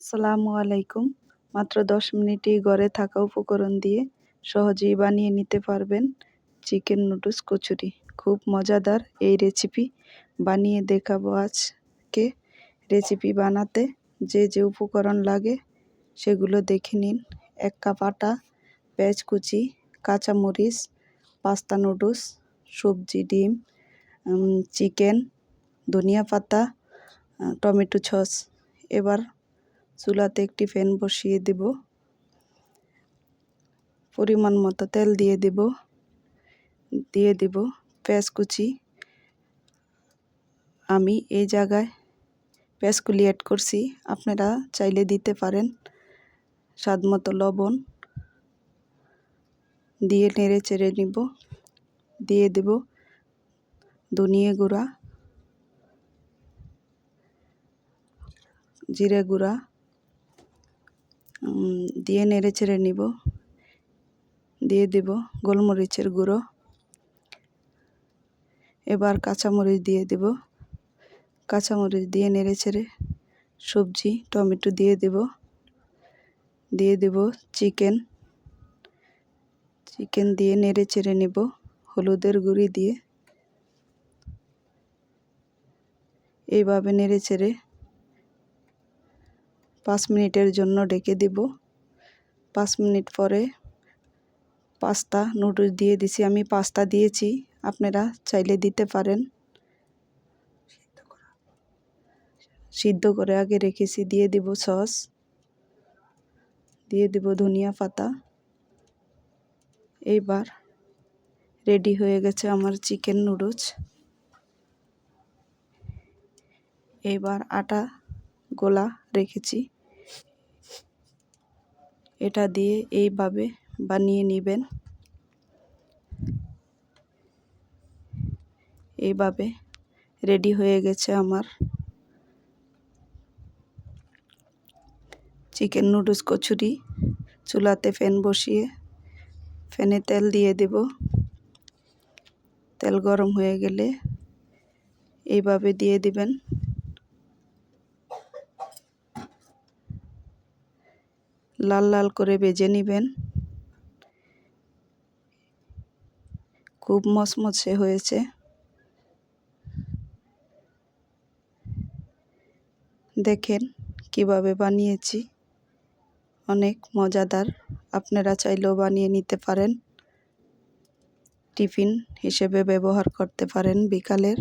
আসসালামু আলাইকুম। মাত্র দশ মিনিটেই ঘরে থাকা উপকরণ দিয়ে সহজেই বানিয়ে নিতে পারবেন চিকেন নুডলস কচুরি। খুব মজাদার এই রেসিপি বানিয়ে দেখাবো আজকে। রেসিপি বানাতে যে যে উপকরণ লাগে সেগুলো দেখে নিন। এক কাপ আটা, পেঁয়াজ কুচি, কাঁচামরিচ, পাস্তা নুডলস, সবজি, ডিম চিকেন, ধনিয়া পাতা, টমেটো সস। এবার চুলাতে একটি ফ্যান বসিয়ে দেব। পরিমাণ মতো তেল দিয়ে দেব। দিয়ে দেব পেঁয়াজ কুচি। আমি এই জায়গায় পেঁয়াজগুলি অ্যাড করছি। আপনারা চাইলে দিতে পারেন। স্বাদ মতো লবণ। দিয়ে নেড়ে চেড়ে নিব। দিয়ে দেব ধনিয়া গুঁড়া। জিরে গুঁড়া। দিয়ে নেড়ে চেড়ে নিব। দিয়ে দেব গোলমরিচের গুঁড়ো। এবার কাঁচামরিচ দিয়ে দেব। কাঁচামরিচ দিয়ে নেড়ে চেড়ে সবজি, টমেটো দিয়ে দেব। দিয়ে দেব চিকেন। চিকেন দিয়ে নেড়ে চেড়ে নেব হলুদের গুঁড়ি দিয়ে। এইভাবে নেড়ে চেড়ে মিনিটের জন্য ডেকে দিব। পাঁচ মিনিট পরে পাস্তা নুডলস দিয়ে দিছি। আমি পাস্তা দিয়েছি। আপনারা চাইলে দিতে পারেন। সিদ্ধ করে আগে রেখেছি। দিয়ে দিব সস। দিয়ে দিব ধনিয়া পাতা। এইবার রেডি হয়ে গেছে আমার চিকেন নুডলস এইবার আটা গোলা রেখেছি। এটা দিয়ে এইভাবে বানিয়ে নেবেন। এইভাবে রেডি হয়ে গেছে আমার চিকেন নুডলস কচুরি। চুলাতে ফ্যান বসিয়ে ফ্যানে তেল দিয়ে দেব। তেল গরম হয়ে গেলে এইভাবে দিয়ে দিবেন। লাল লাল করে ভেজে নেবেন। খুব মচমচে হয়েছে। দেখেন কীভাবে বানিয়েছি। অনেক মজাদার। আপনারা চাইলেও বানিয়ে নিতে পারেন। টিফিন হিসেবে ব্যবহার করতে পারেন বিকালের।